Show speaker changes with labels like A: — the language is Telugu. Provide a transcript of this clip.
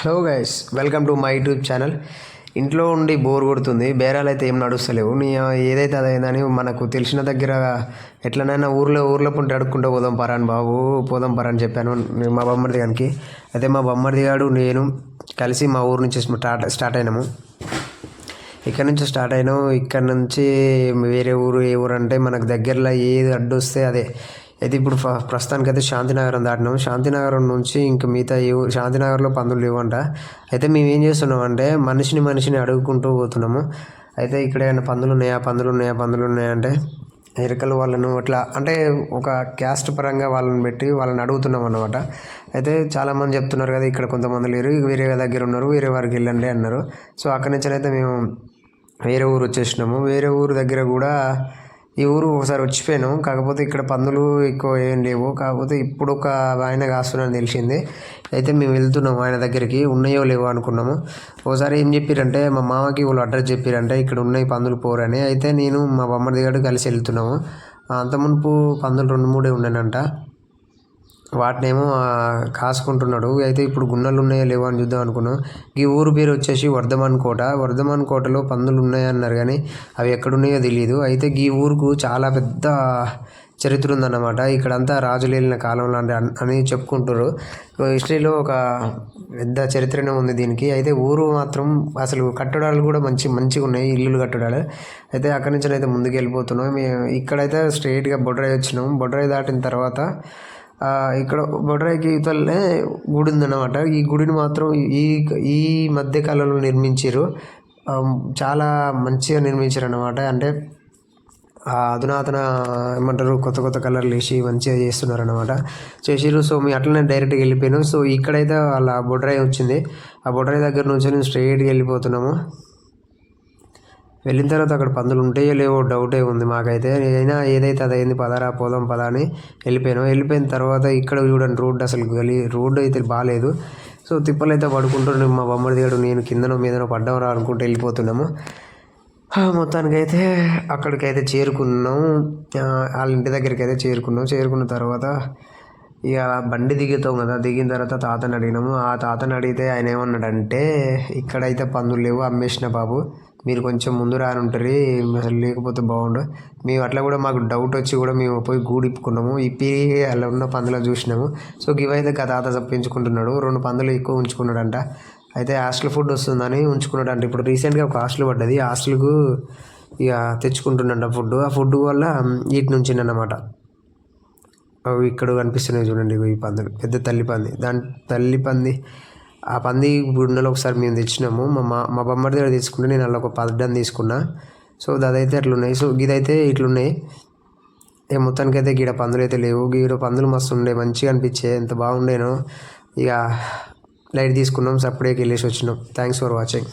A: Hello guys welcome to my YouTube channel ఇంట్లో ఉండి బోర్ కొడుతుంది బేరాలు అయితే ఏం నడుస్తలేవు. నీ ఏదైతే అదైందని మనకు తెలిసిన దగ్గర ఎట్లనైనా ఊర్లో ఊర్లో పుంటి అడుక్కుంటూ పోదాం పరాని బాబు పోదాం పరా అని చెప్పాను మా బొమ్మడిది గానికి. అయితే మా బొమ్మడిది గాడు నేను కలిసి మా ఊరు నుంచి స్టార్ట్ స్టార్ట్ అయినాము. ఇక్కడ నుంచి స్టార్ట్ అయినాం ఇక్కడ నుంచి వేరే ఊరు ఏ ఊరు అంటే మనకు దగ్గరలో ఏది అడ్డు వస్తే అదే. అయితే ఇప్పుడు ప్రస్తుతానికి ప్రస్తుతానికైతే శాంతినగరం దాటినాం శాంతినగరం నుంచి ఇంకా మిగతా ఏ శాంతినగర్లో పందులు లేవంట. అయితే మేము ఏం చేస్తున్నాం అంటే మనిషిని మనిషిని అడుగుకుంటూ పోతున్నాము. అయితే ఇక్కడ ఏమైనా పందులు ఉన్నాయా? పందులు ఉన్నాయా? పందులు ఉన్నాయా అంటే ఎరకలు వాళ్ళను అట్లా అంటే ఒక క్యాస్ట్ పరంగా వాళ్ళని పెట్టి వాళ్ళని అడుగుతున్నాం అన్నమాట. అయితే చాలామంది చెప్తున్నారు కదా ఇక్కడ కొంతమంది లేరు వేరే దగ్గర ఉన్నారు వేరే వారికి వెళ్ళండి అన్నారు. సో అక్కడి నుంచి అయితే మేము వేరే ఊరు వచ్చేసినాము. వేరే ఊరు దగ్గర కూడా ఈ ఊరు ఒకసారి వచ్చిపోయాను. కాకపోతే ఇక్కడ పందులు ఎక్కువ ఏం లేవు. కాకపోతే ఇప్పుడు ఒక ఆయన కాస్తున్నాను తెలిసింది. అయితే మేము వెళ్తున్నాము ఆయన దగ్గరికి. ఉన్నాయో లేవో అనుకున్నాము. ఒకసారి ఏం చెప్పారంటే మా మామకి వాళ్ళు అడ్రస్ చెప్పారంటే ఇక్కడ ఉన్నాయి పందులు పోరని. అయితే నేను మా బొమ్మడి దగ్గర కలిసి వెళ్తున్నాము. అంత మునుపు పందులు రెండు మూడే ఉన్నానంట వాటినేమో కాసుకుంటున్నాడు. అయితే ఇప్పుడు గున్నలు ఉన్నాయో లేవో అని చూద్దాం అనుకున్నాం. ఈ ఊరు పేరు వచ్చేసి వర్ధమాన్ కోట. వర్ధమాన్ కోటలో పందులు ఉన్నాయన్నారు కానీ అవి ఎక్కడున్నాయో తెలియదు అయితే ఈ ఊరుకు చాలా పెద్ద చరిత్ర ఉందన్నమాట. ఇక్కడంతా రాజులు వెళ్ళిన కాలం లాంటి అని చెప్పుకుంటారు హిస్టరీలో ఒక పెద్ద చరిత్రనే ఉంది దీనికి. అయితే ఊరు మాత్రం అసలు కట్టడాలు కూడా మంచి మంచిగా ఉన్నాయి. ఇల్లులు కట్టడాలు. అయితే అక్కడి నుంచి అయితే ముందుకు వెళ్ళిపోతున్నాం మేము ఇక్కడైతే స్ట్రైట్గా బొడ్రాయి వచ్చినాం. బొడ్రాయి దాటిన తర్వాత ఇక్కడ బొడ్రాయికి ఇవతలనే గుడి ఉందన్నమాట ఈ గుడిని మాత్రం ఈ ఈ మధ్య కాలంలో నిర్మించారు చాలా మంచిగా నిర్మించారు అన్నమాట అంటే అధునాతన ఏమంటారు కొత్త కొత్త కలర్లు వేసి మంచిగా చేస్తున్నారు అనమాట చేసిర్రు. సో మీ అట్లనే డైరెక్ట్గా వెళ్ళిపోయాను. సో ఇక్కడైతే వాళ్ళ బొడ్రాయి వచ్చింది. ఆ బొడ్రాయి దగ్గర నుంచి నేను స్ట్రైట్గా వెళ్ళిపోతున్నాము. వెళ్ళిన తర్వాత అక్కడ పందులు ఉంటాయో లేవో డౌటే ఉంది మాకైతే. అయినా ఏదైతే అదైంది పదారా పోదాం పదా అని వెళ్ళిపోయాను. వెళ్ళిపోయిన తర్వాత ఇక్కడ చూడండి రోడ్డు అసలు గలి రోడ్డు అయితే బాగాలేదు సో తిప్పలు అయితే పడుకుంటుండే. మా బొమ్మడి దిగడు నేను కిందనో మీదనో పడ్డవరా అనుకుంటూ వెళ్ళిపోతున్నాము. ఆ, మొత్తానికైతే అక్కడికైతే చేరుకున్నాం. వాళ్ళ ఇంటి దగ్గరికి అయితే చేరుకున్నాం. చేరుకున్న తర్వాత ఇక బండి దిగుతాం కదా. దిగిన తర్వాత తాతని అడిగినాము. ఆ తాతని అడిగితే ఆయన ఏమన్నాడంటే ఇక్కడైతే పందులు లేవు అమ్మేసిన బాబు. మీరు కొంచెం ముందు రానుంటారు అసలు లేకపోతే బాగుండు మేము అట్లా కూడా మాకు డౌట్ వచ్చి కూడా మేము పోయి గూడు ఇప్పుకున్నాము. ఇప్పి అలా ఉన్న పందులు చూసినాము. సో ఇవైతే తాత చప్పించుకుంటున్నాడు రెండు పందులు ఎక్కువ ఉంచుకున్నాడంట. అయితే హాస్టల్ ఫుడ్ వస్తుందని ఉంచుకున్నాడు అంటే ఇప్పుడు రీసెంట్గా ఒక హాస్టల్ పడ్డది. హాస్టల్కు ఇక తెచ్చుకుంటున్నాడు ఆ ఫుడ్. ఆ ఫుడ్ వల్ల వీటి నుంచి అన్నమాట అవి ఇక్కడ కనిపిస్తున్నాయి చూడండి ఈ పందులు. పెద్ద తల్లి పంది. దాని తల్లి పంది ఆ పంది గుండెలో ఒకసారి మేము తెచ్చినాము. మా మా మా బొమ్మడి దగ్గర తీసుకుంటే నేను అలా ఒక పద్దం తీసుకున్నా. సో అదైతే అట్లున్నాయి. సో ఇదైతే ఇట్లున్నాయి. ఏ మొత్తానికైతే గీడ పందులు అయితే లేవు. గీడ పందులు మస్తు ఉండే మంచిగా అనిపించే ఎంత బాగుండేనో. ఇక లైట్ తీసుకున్నాం. సపరేట్కి వెళ్ళేసి వచ్చినాం. Thanks for watching